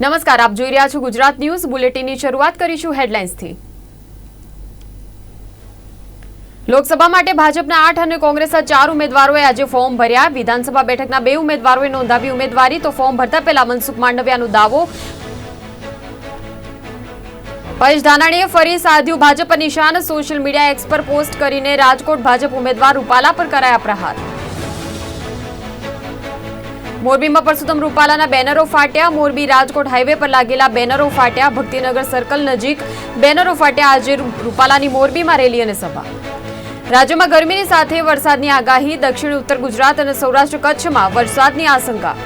નમસ્કાર, આપ જોઈ રહ્યા છો ગુજરાત ન્યૂઝ. બુલેટિનની શરૂઆત કરીશું હેડલાઇન્સથી. લોકસભા માટે ભાજપના આઠ અને કોંગ્રેસના ચાર ઉમેદવારોએ આજે ફોર્મ ભર્યા. વિધાનસભા બેઠકના બે ઉમેદવારોએ નોંધાવી ઉમેદવારી. તો ફોર્મ ભરતા પહેલા મનસુખ માંડવિયાનો દાવો. પરેશ ધાનાણીએ ફરી સાધ્યું ભાજપ નિશાન. સોશિયલ મીડિયા એક્સ પર પોસ્ટ કરીને રાજકોટ ભાજપ ઉમેદવાર રૂપાલા પર કરાયા પ્રહાર. મોરબીમાં પરસોત્તમ રૂપાલાના બેનરો ફાટ્યા. મોરબી રાજકોટ હાઈવે પર લાગેલા બેનરો ફાટ્યા. ભક્તિનગર સર્કલ નજીક બેનરો ફાટ્યા. આજે રૂપાલાની મોરબીમાં રેલી અને સભા. રાજ્યમાં ગરમીની સાથે વરસાદની આગાહી, દક્ષિણ, ઉત્તર ગુજરાત અને સૌરાષ્ટ્ર કચ્છમાં વરસાદની આશંકા.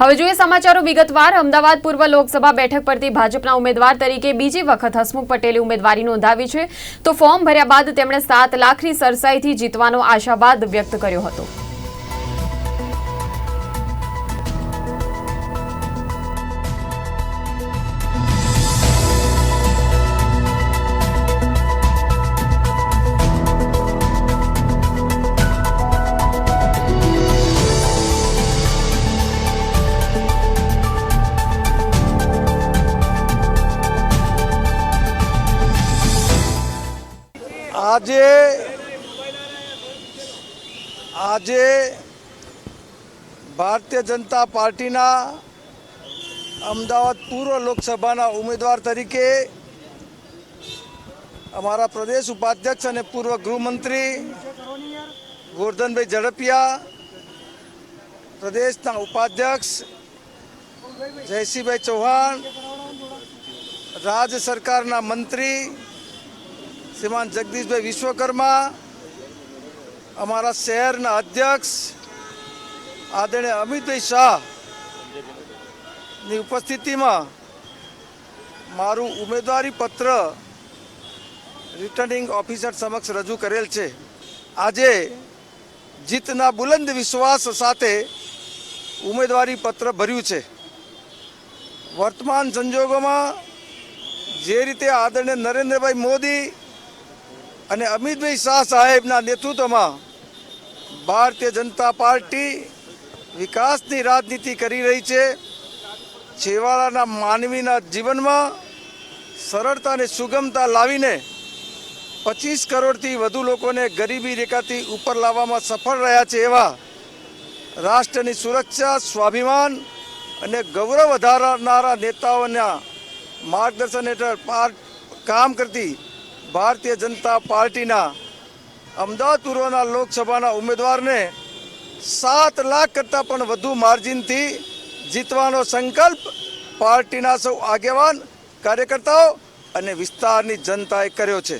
હવે જોઈએ સમાચારો વિગતવાર. અમદાવાદ પૂર્વ લોકસભા બેઠક પરથી ભાજપના ઉમેદવાર તરીકે બીજી વખત હસમુખ પટેલે ઉમેદવારી નોંધાવી છે. તો ફોર્મ ભર્યા બાદ તેમણે સાત લાખની સરસાઈથી જીતવાનો આશાવાદ વ્યક્ત કર્યો હતો. ભારતીય જનતા પાર્ટીના અમદાવાદ પૂર્વ લોકસભાના ઉમેદવાર તરીકે અમારા પ્રદેશ ઉપાધ્યક્ષ અને પૂર્વ ગૃહમંત્રી ગોરધનભાઈ ઝડપિયા, પ્રદેશના ઉપાધ્યક્ષ જયસિંહભાઈ ચૌહાણ રાજ્ય સરકારના મંત્રી શ્રીમાન જગદીશભાઈ વિશ્વકર્મા, અમારા શહેરના અધ્યક્ષ આદરણીય અમિતભાઈ શાહની ઉપસ્થિતિમાં મારું ઉમેદવારી પત્ર રિટર્નિંગ ઓફિસર સમક્ષ રજૂ કરેલ છે. આજે જીતના બુલંદ વિશ્વાસ સાથે ઉમેદવારી પત્ર ભર્યું છે. વર્તમાન સંજોગોમાં જે રીતે આદરણીય નરેન્દ્રભાઈ મોદી અને અમિતભાઈ શાહ સાહેબના નેતૃત્વમાં ભારતીય જનતા પાર્ટી વિકાસની રાજનીતિ કરી રહી છે. છેવાડાના માનવીના જીવનમાં સરળતા અને સુગમતા લાવીને પચીસ કરોડથી વધુ લોકોને ગરીબી રેખાથી ઉપર લાવવામાં સફળ રહ્યા છે એવા રાષ્ટ્રની સુરક્ષા, સ્વાભિમાન અને ગૌરવ વધારનારા નેતાઓના માર્ગદર્શન હેઠળ કામ કરતી ભારતીય જનતા પાર્ટીના અમદાવાદ પૂર્વના લોકસભાના ઉમેદવારને સાત લાખ કરતાં પણ વધુ માર્જિનથી જીતવાનો સંકલ્પ પાર્ટીના સૌ આગેવાન કાર્યકર્તાઓ અને વિસ્તારની જનતાએ કર્યો છે.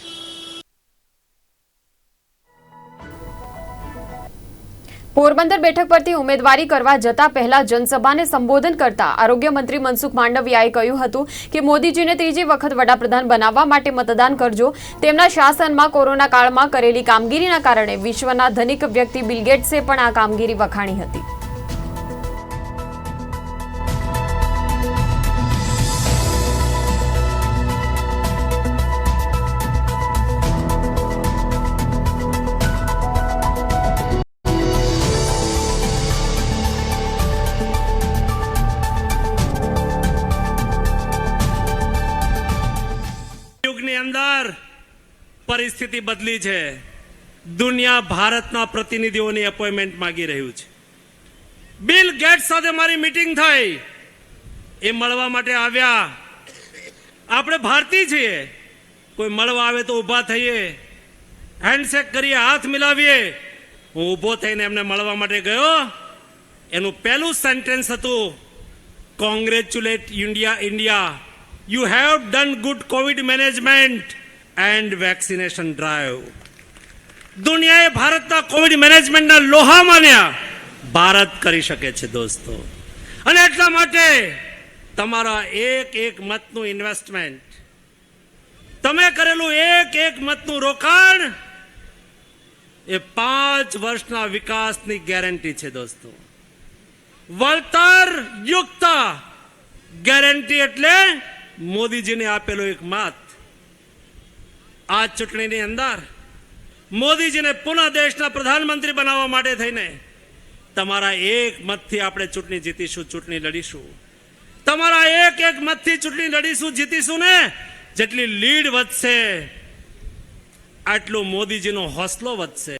પોરબંદર બેઠક પરથી ઉમેદવારી કરવા જતા પહેલા જનસભાને સંબોધન કરતા આરોગ્ય મંત્રી મનસુખ માંડવિયાએ કહ્યું હતું કે મોદીજીને ત્રીજી વખત વડાપ્રધાન બનાવવા માટે મતદાન કરજો. તેમના શાસનમાં કોરોના કાળમાં કરેલી કામગીરીના કારણે વિશ્વના ધનિક વ્યક્તિ બિલગેટ્સે પણ આ કામગીરી વખાણી હતી. પરિસ્થિતિ બદલી છે? દુનિયા ભારતના પ્રતિનિધિઓની એપોઇન્ટમેન્ટ માગી રહ્યું છે. બિલ ગેટ સાથે મારી મીટિંગ થઈ. એ મળવા માટે આવ્યા. આપણે ભારતીય છીએ. કોઈ મળવા આવે તો ઊભા થઈએ. હેન્ડશેક કરીએ, હાથ મિલાવીએ. હું ઊભો થઈને એમને મળવા માટે ગયો. એનું પહેલું સેન્ટેન્સ હતું congratulate India India you have done good Covid management and vaccination drive દુનિયાએ ભારતના કોવિડ મેનેજમેન્ટના લોહા માન્યા. ભારત કરી શકે છે દોસ્તો. અને એટલા માટે તમારા એક એક મતનું ઇન્વેસ્ટમેન્ટ તમે કરેલું એક એક મતનું રોકાણ એ પાંચ વર્ષના વિકાસની ગેરંટી છે દોસ્તો. વળતર યુક્ત ગેરંટી એટલે મોદીજીને આપેલો એક મત. આ ચૂંટણીની અંદર મોદીજીને પુનઃ દેશના પ્રધાનમંત્રી બનાવવા માટે થઈને તમારા એક મતથી આપણે ચૂંટણી જીતીશું, ચૂંટણી લડીશું. તમારા એક એક મતથી ચૂંટણી લડીશું, જીતીશું ને? જેટલી લીડ વધશે, આટલું મોદીજીનો હોસલો વધશે.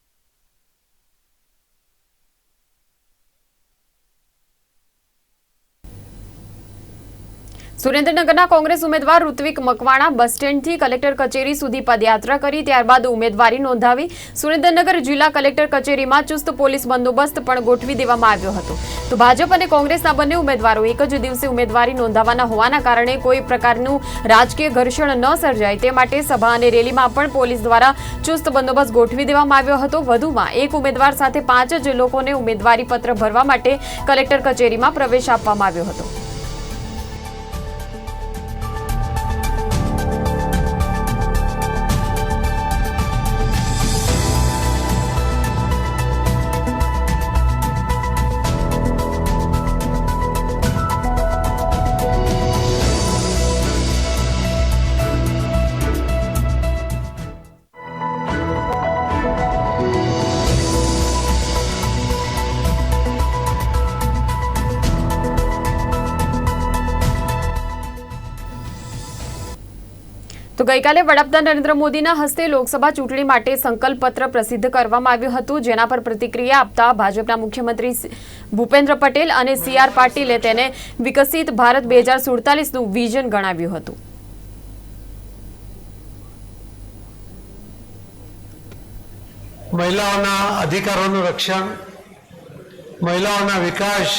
સુરેન્દ્રનગરના કોંગ્રેસ ઉમેદવાર ઋત્વિક મકવાણા બસ સ્ટેન્ડથી કલેક્ટર કચેરી સુધી પદયાત્રા કરી ત્યારબાદ ઉમેદવારી નોંધાવી સુરેન્દ્રનગર જિલ્લા કલેક્ટર કચેરીમાં ચુસ્ત પોલીસ બંદોબસ્ત પણ ગોઠવી દેવામાં આવ્યો હતો. તો ભાજપ અને કોંગ્રેસના બંને ઉમેદવારો એક જ દિવસે ઉમેદવારી નોંધાવવાના હોવાના કારણે કોઈ પ્રકારનું રાજકીય ઘર્ષણ ન સર્જાય તે માટે સભા અને રેલીમાં પણ પોલીસ દ્વારા ચુસ્ત બંદોબસ્ત ગોઠવી દેવામાં આવ્યો હતો. વધુમાં એક ઉમેદવાર સાથે પાંચ જ લોકોને ઉમેદવારી પત્ર ભરવા માટે કલેક્ટર કચેરીમાં પ્રવેશ આપવામાં આવ્યો હતો. તો ગઈકાલે વડાપ્રધાન નરેન્દ્ર મોદીના હસ્તે લોકસભા ચૂંટણી માટે સંકલ્પ પત્ર પ્રસિદ્ધ કરવામાં આવ્યું હતું. જેના પર પ્રતિક્રિયા આપતા ભાજપના મુખ્યમંત્રી ભૂપેન્દ્ર પટેલ અને સી પાટીલે તેને વિકસિત ભારત બે હજાર સુડતાલીસનું વિઝન ગણાવ્યું હતું. મહિલાઓના અધિકારોનું રક્ષણ, મહિલાઓના વિકાસ,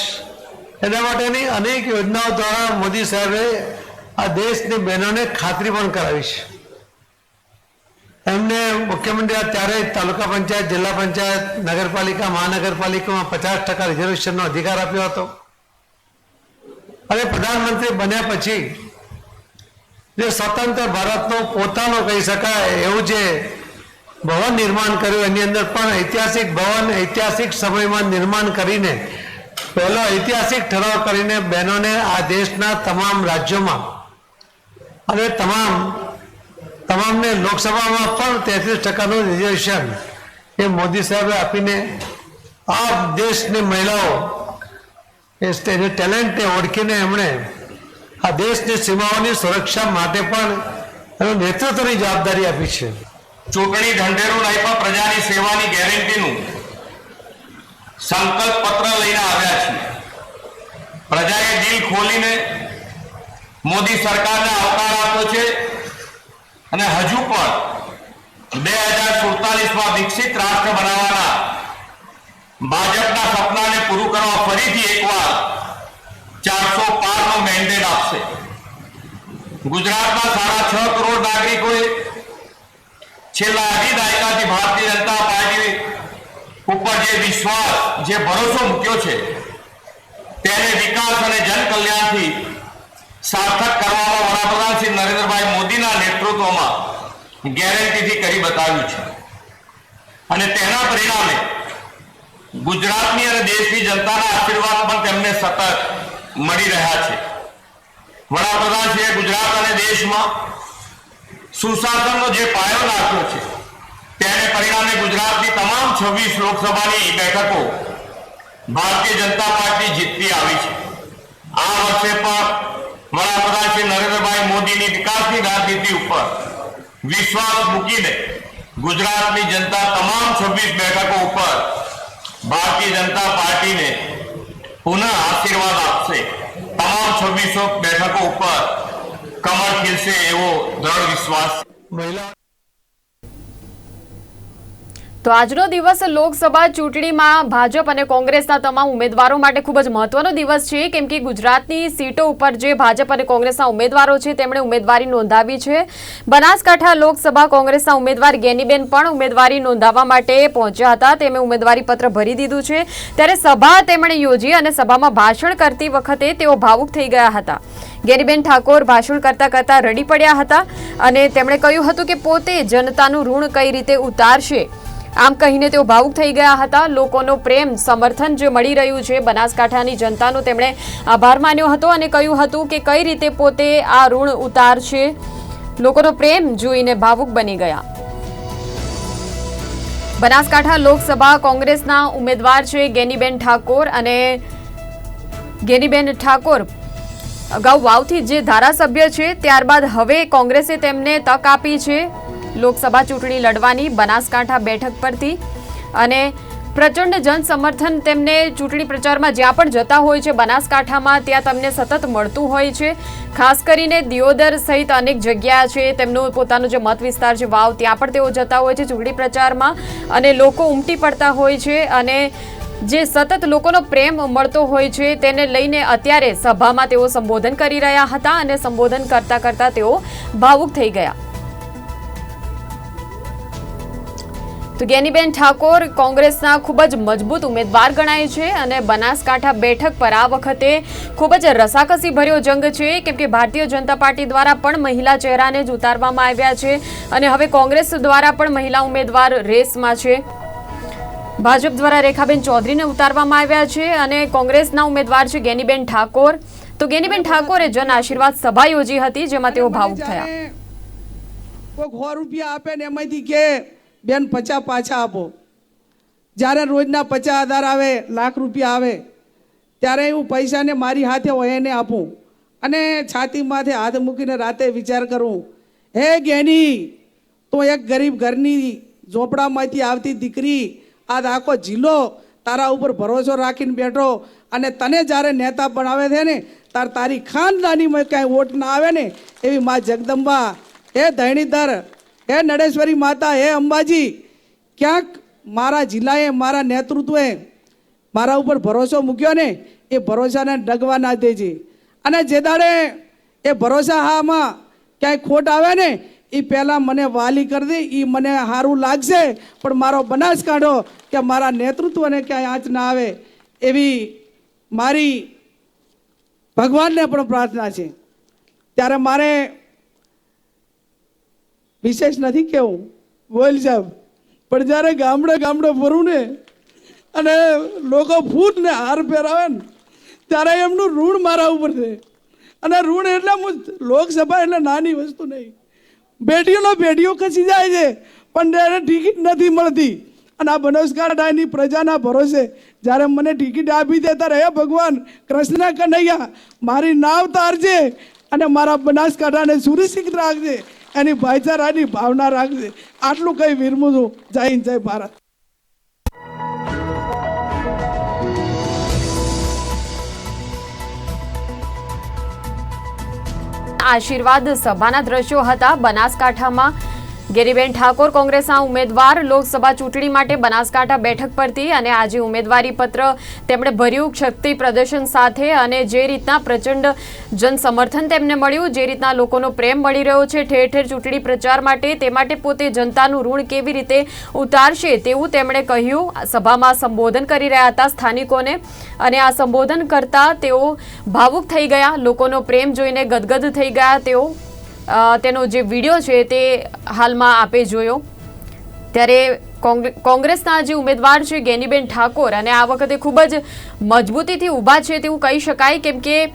એના માટેની અનેક યોજનાઓ દ્વારા મોદી સાહેબે આ દેશની બહેનોને ખાતરી પણ કરાવીશ. એમને મુખ્યમંત્રી ત્યારે તાલુકા પંચાયત, જિલ્લા પંચાયત, નગરપાલિકા, મહાનગરપાલિકામાં પચાસ ટકા રિઝર્વેશનનો અધિકાર આપ્યો હતો. અને પ્રધાનમંત્રી બન્યા પછી જે સ્વતંત્ર ભારતનો પોતાનો કહી શકાય, એવું જે ભવન નિર્માણ કર્યું, એની અંદર પણ ઐતિહાસિક ભવન, ઐતિહાસિક સમયમાં નિર્માણ કરીને, પહેલો ઐતિહાસિક ઠરાવ કરીને બહેનોને આ દેશના તમામ રાજ્યોમાં અને તમામ, તમામને લોકસભામાં પણ તેત્રીસ ટકાનું રિઝર્વેશન એ મોદી સાહેબે આપીને આ દેશની મહિલાઓ, એ તેની ટેલેન્ટને ઓળખીને એમણે આ દેશની સીમાઓની સુરક્ષા માટે પણ એનું નેતૃત્વની જવાબદારી આપી છે. ચૂંટણી ઢંઢેરું નાખ્યા પ્રજાની સેવાની ગેરંટીનું સંકલ્પ પત્ર લઈને આવ્યા છીએ. પ્રજાએ દિલ ખોલીને મોદી સરકારને આવકાર આપ્યો છે અને હજુ પણ બે હજાર સુડતાલીસમાં વિકસિત રાષ્ટ્ર બનાવવાના ભાજપના સપનાને પૂરું કરવા ફરીથી એકવાર ચારસો પારનો મેન્ડેટ આપશે. ગુજરાતમાં સાડા છ કરોડ નાગરિકોએ છેલ્લા અઢી દાયકાથી ભારતીય જનતા પાર્ટી ઉપર જે વિશ્વાસ, જે ભરોસો મૂક્યો છે, તેને વિકાસ અને જન કલ્યાણથી સાર્થક કરવામાં વડાપ્રધાન શ્રી નરેન્દ્રભાઈ મોદીના નેતૃત્વમાં ગેરંટીથી કરી બતાવ્યું છે. અને તેના પરિણામે ગુજરાતની અને દેશની જનતાના આશીર્વાદ પણ તેમને સતત મળી રહ્યા છે. વડાપ્રધાન શ્રીએ ગુજરાત અને દેશમાં સુશાસનનો જે પાયો નાખ્યો છે, તેને પરિણામે ગુજરાતની તમામ છવ્વીસ લોકસભાની બેઠકો ભારતીય જનતા પાર્ટી જીતતી આવી છે. આ વર્ષે પણ વડાપ્રધાન નરેન્દ્રભાઈ મોદીની વિકાસની રાજનીતિ ઉપર વિશ્વાસ મૂકીને ગુજરાતની જનતા તમામ છવ્વીસ બેઠકો ઉપર ભારતીય જનતા પાર્ટીને પુનઃ આશીર્વાદ આપશે તમામ છવ્વીસો બેઠકો ઉપર કમર ખીલશે એવો દ્રઢ વિશ્વાસ. મહિલા તો આજનો દિવસ લોકસભા ચૂંટણીમાં ભાજપ અને કોંગ્રેસના તમામ ઉમેદવારો માટે ખૂબ જ મહત્વનો દિવસ છે, કેમ કે ગુજરાતની સીટો ઉપર જે ભાજપ અને કોંગ્રેસના ઉમેદવારો છે, તેમણે ઉમેદવારી નોંધાવી છે. બનાસકાંઠા લોકસભા કોંગ્રેસના ઉમેદવાર ગેનીબેન પણ ઉમેદવારી નોંધાવવા માટે પહોંચ્યા હતા. તેમણે ઉમેદવારી પત્ર ભરી દીધું છે. ત્યારે સભા તેમણે યોજી અને સભામાં ભાષણ કરતી વખતે તેઓ ભાવુક થઈ ગયા હતા. ગેરીબેન ઠાકોર ભાષણ કરતા કરતા રડી પડ્યા હતા અને તેમણે કહ્યું હતું કે પોતે જનતાનું ઋણ કઈ રીતે ઉતારશે? આમ કહીને તેઓ ભાવુક થઈ ગયા હતા. લોકોનો પ્રેમ, સમર્થન જે મળી રહ્યું છે બનાસકાંઠાની જનતાનો તેમણે આભાર માન્યો હતો અને કહ્યું હતું કે કઈ રીતે પોતે આ ઋણ ઉતારશે. લોકોનો પ્રેમ જોઈને ભાવુક બની ગયા. બનાસકાંઠા લોકસભા કોંગ્રેસના ઉમેદવાર છે ગેનીબેન ઠાકોર અને ગેનીબેન ઠાકોર અગાઉ વાવથી જે ધારાસભ્ય છે, ત્યારબાદ હવે કોંગ્રેસે તેમને તક આપી છે. લોકસભા ચૂંટણી લડવાની બનાસકાંઠા બેઠક પરથી અને પ્રચંડ જનસમર્થન તેમને ચૂંટણી પ્રચારમાં જ્યાં પણ જતા હોય છે, બનાસકાંઠામાં ત્યાં તમને સતત મળતું હોય છે. ખાસ કરીને દિયોદર સહિત અનેક જગ્યા છે, તેમનો પોતાનો જે મત વિસ્તાર છે, વાવ, ત્યાં પણ તેઓ જતા હોય છે ચૂંટણી પ્રચારમાં અને લોકો ઉમટી પડતા હોય છે અને જે સતત લોકોનો પ્રેમ મળતો હોય છે તેને લઈને અત્યારે સભામાં તેઓ સંબોધન કરી રહ્યા હતા અને સંબોધન કરતા કરતા તેઓ ભાવુક થઈ ગયા. તો ગેનીબેન ઠાકોર કોંગ્રેસના ખૂબ જ મજબૂત ઉમેદવાર ગણાય છે અને બનાસકાંઠા બેઠક પર આ વખતે ખૂબ જ રસાકસી ભર્યો જંગ છે. કેમ કે ભારતીય જનતા પાર્ટી દ્વારા પણ મહિલા ચહેરાને જ ઉતારવામાં આવ્યા છે અને હવે કોંગ્રેસ દ્વારા પણ મહિલા ઉમેદવાર રેસમાં છે. ભાજપ દ્વારા રેખાબેન ચૌધરીને ઉતારવામાં આવ્યા છે અને કોંગ્રેસના ઉમેદવાર છે ગેનીબેન ઠાકોર. તો ગેનીબેન ઠાકોરે જન આશીર્વાદ સભા યોજી હતી જેમાં તેઓ ભાવુક થયા. કોઈ સો રૂપિયા આપે ને એમાંથી કે બેન પચાસ પાછા આપો. જ્યારે રોજના પચાસ હજાર આવે, લાખ રૂપિયા આવે, ત્યારે હું પૈસાને મારી હાથે હોય એને આપું. અને છાતીમાંથી હાથ મૂકીને રાતે વિચાર કરું, હે ગેની, તો એક ગરીબ ઘરની ઝોપડામાંથી આવતી દીકરી આ આખો જિલ્લો તારા ઉપર ભરોસો રાખીને બેઠો અને તને જ્યારે નેતા બનાવે છે ને, તાર તારી ખાનદાનીમાં કાંઈ વોટ ના આવે ને, એવી મા જગદંબા, હે ધરણીધર હે નડેશ્વરી માતા, હે અંબાજી, ક્યાંક મારા જિલ્લાએ, મારા નેતૃત્વએ મારા ઉપર ભરોસો મૂક્યો ને, એ ભરોસાને ડગવા ના દેજે. અને જે દાડે એ ભરોસા હામાં ક્યાંય ખોટ આવે ને એ પહેલાં મને વાલી કરી દે એ મને સારું લાગશે, પણ મારો બનાસકાંઠો કે મારા નેતૃત્વને ક્યાંય આંચ ના આવે. એવી મારી ભગવાનને પણ પ્રાર્થના છે. ત્યારે મારે વિશેષ નથી કેવું બોલ સાહેબ. પણ જ્યારે ગામડે ગામડે ફરું ને, અને લોકો ફૂટ ને હાર પહેરાવે ને, ત્યારે એમનું ઋણ મારા ઉપર છે. અને ઋણ એટલે હું લોકસભા એટલે નાની વસ્તુ નહીં. બેટીઓનો બેટીઓ ખસી જાય છે, પણ એને ટિકિટ નથી મળતી. અને આ બનાસકાંઠાની પ્રજાના ભરોસે, જ્યારે મને ટિકિટ આપી દે ત્યારે હે ભગવાન, કૃષ્ણ કનૈયા, મારી નાવ તારજે અને મારા બનાસકાંઠાને સુરક્ષિત રાખજે. એની ભાઈચારાની ભાવના રાખજે. આટલું કઈ વિરમું છું. જય હિન્દ, જય ભારત. આશીર્વાદ સભાના દ્રશ્યો હતા બનાસકાંઠામાં. ગેરીબેન ઠાકોર કોંગ્રેસના ઉમેદવાર લોકસભા ચૂંટણી માટે બનાસકાંઠા બેઠક પરથી અને આજે ઉમેદવારી પત્ર તેમણે ભર્યું શક્તિ પ્રદર્શન સાથે અને જે રીતના પ્રચંડ જન સમર્થન તેમને મળ્યું, જે રીતના લોકોનો પ્રેમ મળી રહ્યો છે, ઠેર ઠેર ચૂંટણી પ્રચાર માટે, તે માટે પોતે જનતાનું ઋણ કેવી રીતે ઉતારશે તેવું તેમણે કહ્યું. સભામાં સંબોધન કરી રહ્યા હતા સ્થાનિકોને અને આ સંબોધન કરતા તેઓ ભાવુક થઈ ગયા. લોકોનો પ્રેમ જોઈને ગદગદ થઈ ગયા તેઓ. તેનો જે વીડિયો છે તે હાલમાં આપે જોયો. ત્યારે કોંગ્રે- કોંગ્રેસના જે ઉમેદવાર છે ગેનીબેન ઠાકોર અને આ વખતે ખૂબ જ મજબૂતીથી ઊભા છે તેવું કહી શકાય કેમ કે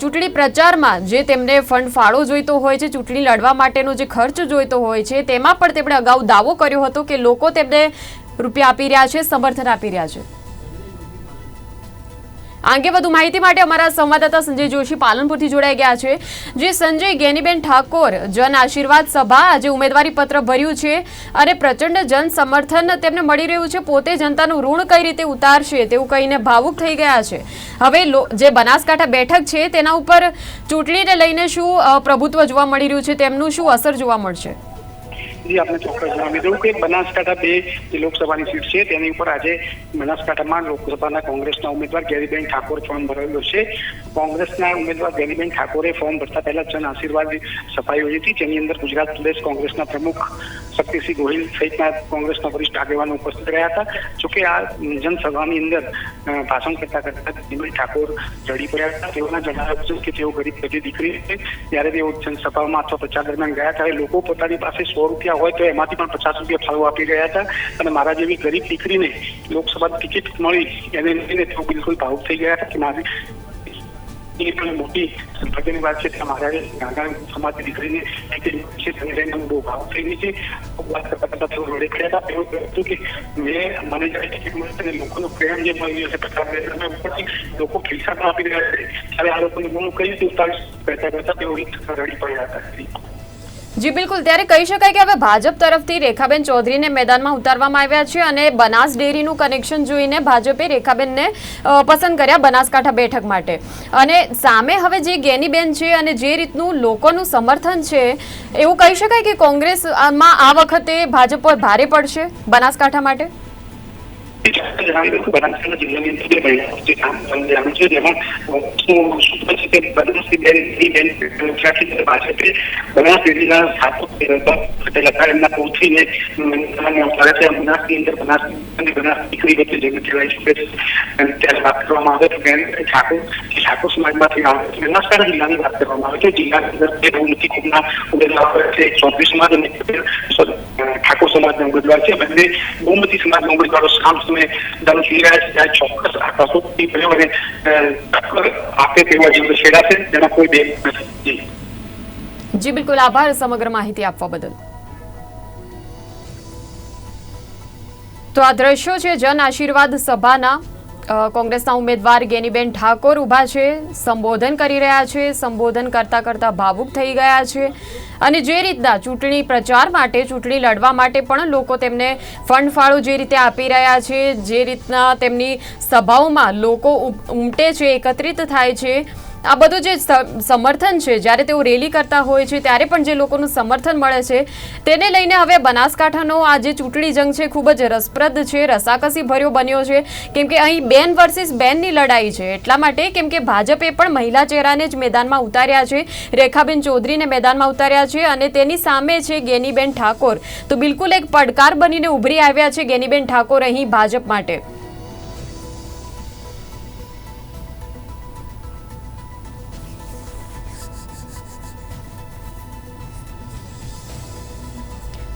ચૂંટણી પ્રચારમાં જે તેમને ફંડ ફાળો જોઈતો હોય છે, ચૂંટણી લડવા માટેનો જે ખર્ચ જોઈતો હોય છે, તેમાં પણ તેમણે અગાઉ દાવો કર્યો હતો કે લોકો તેમને રૂપિયા આપી રહ્યા છે, સમર્થન આપી રહ્યા છે. આ વધુ માહિતી માટે અમારા સંવાદદાતા સંજય જોશી પાલનપુરથી જોડાઈ ગયા છે. જે, સંજય, ગેનીબેન ઠાકોર, જન આશીર્વાદ સભા આજે ઉમેદવારી પત્ર ભર્યું છે અને પ્રચંડ જન સમર્થન તેમને મળી રહ્યું છે. પોતે જનતાનું ઋણ કઈ રીતે ઉતારશે તેવું કહીને ભાવુક થઈ ગયા છે. હવે જે બનાસકાંઠા બેઠક છે તેના ઉપર ચૂંટણીને લઈને શું પ્રભુત્વ જોવા મળી રહ્યું છે? તેમનું શું અસર જોવા મળશે? જી આપણે ચોક્કસ જણાવી દઉં કે બનાસકાંઠા બે જે લોકસભાની સીટ છે તેની ઉપર આજે બનાસકાંઠામાં લોકસભાના કોંગ્રેસના ઉમેદવાર ગેરીબેન ઠાકોર ફોર્મ ભરેલું છે. કોંગ્રેસના ઉમેદવાર ગેરીબેન ઠાકોરે ફોર્મ ભરતા પહેલા જન આશીર્વાદ સભા યોજી હતી. જેની અંદર ગુજરાત પ્રદેશ કોંગ્રેસના પ્રમુખ શક્તિસિંહ ગોહિલ સહિતના કોંગ્રેસના વરિષ્ઠ આગેવાનો ઉપસ્થિત રહ્યા હતા. જોકે આ જનસભાની અંદર અ, ભાષણ કરતા કરતા દિલીપ ઠાકોર રડી પડ્યા હતા. તેઓના જણાવ્યા મુજબ કે તેઓ ગરીબ ઘરની દીકરી છે. જ્યારે તેઓ જનસભામાં અથવા પ્રચાર દરમિયાન ગયા ત્યારે લોકો પોતાની પાસે સો રૂપિયા હોય તો એમાંથી પણ પચાસ રૂપિયા ફાળો આપી રહ્યા હતા. અને મારા જેવી ગરીબ દીકરીને લોકસભાની ટિકિટ મળી, એને લઈને તેઓ બિલકુલ ભાવુક થઈ ગયા હતા કે મારી એ પણ મોટી સૌભાગ્યની વાત છે ત્યાં મારા નાના સમાજની દીકરીને બહુ ભાવ થઈ ગઈ છે. વાત કરતા પડ્યા હતા. તેઓ હતું કે મેં મને જ્યારે ટિકિટ મળી છે લોકોનો પ્રેમ જે મળી રહ્યો છે પ્રચાર ઉપરથી લોકો પૈસા પણ આપી રહ્યા છે. ત્યારે આ લોકોને હું કઈ રીતે ઉતારી કરતા કરતા તેઓ રડી પડ્યા હતા. જી, બિલકુલ. ત્યારે કહી શકાય કે હવે ભાજપ તરફથી રેખાબેન ચૌધરીને મેદાનમાં ઉતારવામાં આવ્યા છે અને બનાસ ડેરીનું કનેક્શન જોઈને ભાજપે રેખાબેનને પસંદ કર્યા બનાસકાંઠા બેઠક માટે. અને સામે હવે જે ગેનીબેન છે અને જે રીતનું લોકોનું સમર્થન છે, એવું કહી શકાય કે કોંગ્રેસમાં આ વખતે ભાજપ પર ભારે પડશે બનાસકાંઠા માટે? કામ વાત કરવામાં આવે તો ઠાકોર જે આવે છે બનાસકાંઠા જિલ્લાની વાત કરવામાં આવે તો જિલ્લાની અંદર બે બહુમતી ઉમેદવાર છે ચોત્રીસ સમાજ અને ઠાકોર સમાજના ઉમેદવાર છે. બંને બહુમતી સમાજના ઉમેદવારો સામ સામે દારૂ રહ્યા છે ત્યારે ચોક્કસ આ કસોટી ટક્કર આપે તેવા જીવ છેડા છે, જેમાં કોઈ બે જી. બિલકુલ આભાર સમગ્ર માહિતી આપવા બદલ તો આ દ્રશ્યો છે જન આશીર્વાદ સભાના કોંગ્રેસના ઉમેદવાર ગેનીબેન ઠાકોર ઊભા છે, સંબોધન કરી રહ્યા છે, સંબોધન કરતાં કરતાં ભાવુક થઈ ગયા છે અને જે રીતના ચૂંટણી પ્રચાર માટે, ચૂંટણી લડવા માટે પણ લોકો તેમને ફંડ ફાળો જે રીતે આપી રહ્યા છે, જે રીતના તેમની સભાઓમાં લોકો ઉમ- ઉમટે છે, એકત્રિત થાય છે આ બધું જે સમર્થન છે, જ્યારે તેઓ રેલી કરતા હોય છે, ત્યારે પણ જે લોકોનું સમર્થન મળે છે, તેને લઈને હવે બનાસકાંઠાનો આ જે ચૂંટણી જંગ છે, ખૂબ જ રસપ્રદ છે, રસાકસી ભર્યો બન્યો છે. કેમ કે અહીં બેન વર્સિસ બેનની લડાઈ છે. એટલા માટે કેમ કે ભાજપે પણ મહિલા ચહેરાને જ મેદાનમાં ઉતાર્યા છે. રેખાબેન ચૌધરીને મેદાનમાં ઉતાર્યા છે અને તેની સામે છે ગેનીબેન ઠાકોર. તો બિલકુલ એક પડકાર બનીને ઉભરી આવ્યા છે ગેનીબેન ઠાકોર અહીં ભાજપ માટે.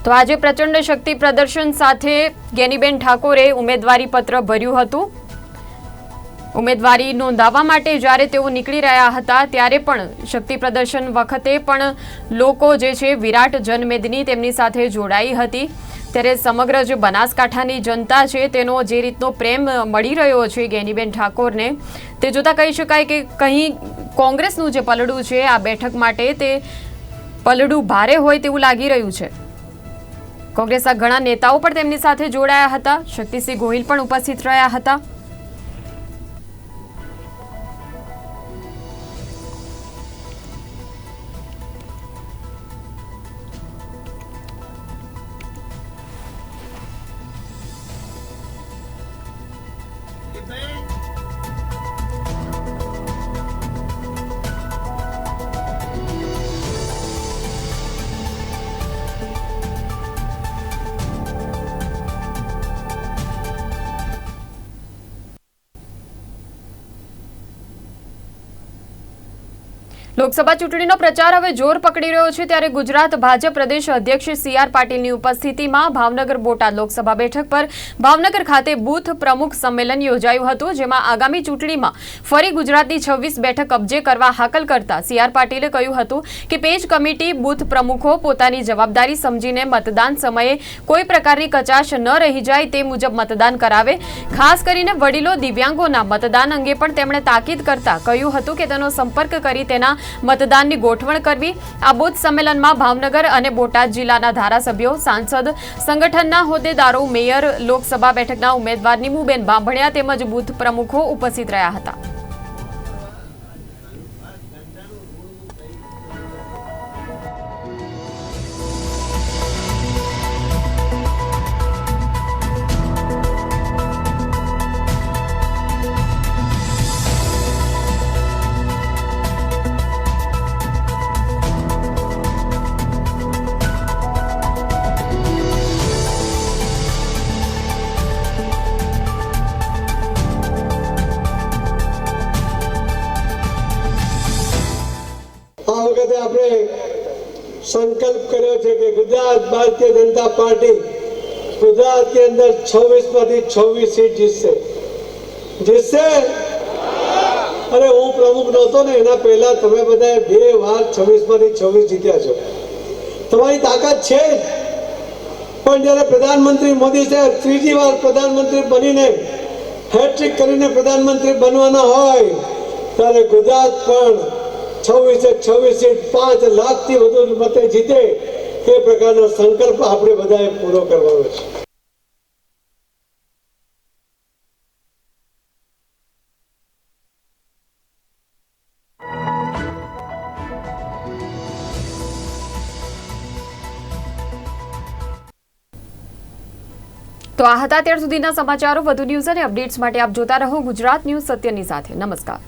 તો આજે પ્રચંડ શક્તિ પ્રદર્શન સાથે ગેનીબેન ઠાકોરે ઉમેદવારી પત્ર ભર્યું હતું. ઉમેદવારી નોંધાવવા માટે જ્યારે તેઓ નીકળી રહ્યા હતા, ત્યારે પણ શક્તિ પ્રદર્શન વખતે પણ લોકો જે છે વિરાટ જનમેદની તેમની સાથે જોડાઈ હતી. ત્યારે સમગ્ર જે બનાસકાંઠાની જનતા છે, તેનો જે રીતનો પ્રેમ મળી રહ્યો છે ગેનીબેન ઠાકોરને, તે જોતાં કહી શકાય કે કંઈ કોંગ્રેસનું જે પલડું છે આ બેઠક માટે તે પલડું ભારે હોય તેવું લાગી રહ્યું છે. કોંગ્રેસના ઘણા નેતાઓ પણ તેમની સાથે જોડાયા હતા. શક્તિસિંહ ગોહિલ પણ ઉપસ્થિત રહ્યા હતા. લોકસભા ચૂંટણીનો પ્રચાર હવે જોર પકડી રહ્યો છે ત્યારે ગુજરાત ભાજપ પ્રદેશ અધ્યક્ષ સી આર પાટીલની ઉપસ્થિતિમાં ભાવનગર બોટાદ લોકસભા બેઠક પર ભાવનગર ખાતે બૂથ પ્રમુખ સંમેલન યોજાયું હતું, જેમાં આગામી ચૂંટણીમાં ફરી ગુજરાતની છવ્વીસ બેઠક કબજે કરવા હાકલ કરતા સી આર પાટીલે કહ્યું હતું કે પેજ કમિટી, બૂથ પ્રમુખો પોતાની જવાબદારી સમજીને મતદાન સમયે કોઈ પ્રકારની કચાશ ન રહી જાય તે મુજબ મતદાન કરાવે. ખાસ કરીને વડીલો દિવ્યાંગોના મતદાન અંગે પણ તેમણે તાકીદ કરતા કહ્યું હતું કે તેનો સંપર્ક કરી તેના મતદાનની ગોઠવણ કરવી. આ બુથ સંમેલનમાં ભાવનગર અને બોટાદ જિલ્લાના ધારાસભ્યો, સાંસદ, સંગઠનના હોદ્દેદારો, મેયર, લોકસભા બેઠકના ઉમેદવાર નીમુબેન બાંભણિયા તેમજ બુથ પ્રમુખો ઉપસ્થિત રહ્યા હતા. વખતે આપણે સંકલ્પ કર્યો છે કે ગુજરાત ભારતીય જનતા પાર્ટી ગુજરાતની અંદર છવ્વીસમાંથી છવ્વીસ સીટ જીતશે. જીતશે? અરે, હું પ્રમુખ નહોતો ને, એના પહેલા તમે બધા બે વાર છવ્વીસમાંથી છવ્વીસ જીત્યા છો. તમારી તાકાત છે પણ જ્યારે પ્રધાનમંત્રી મોદી સાહેબ ત્રીજી વાર પ્રધાનમંત્રી બનીને હેટ્રિક કરીને પ્રધાનમંત્રી બનવાના હોય, ત્યારે ગુજરાત પણ છવ્વીસે છવ્વીસ સીટ પાંચ લાખથી વધુ મતે જીતે એ પ્રકારનો સંકલ્પ આપણે બધાએ પૂરો કરવાનો તો આ હતા અત્યાર સુધીના સમાચારો. વધુ ન્યૂઝ અને અપડેટ્સ માટે આપ જોતા રહો ગુજરાત ન્યૂઝ સત્યની સાથે. નમસ્કાર.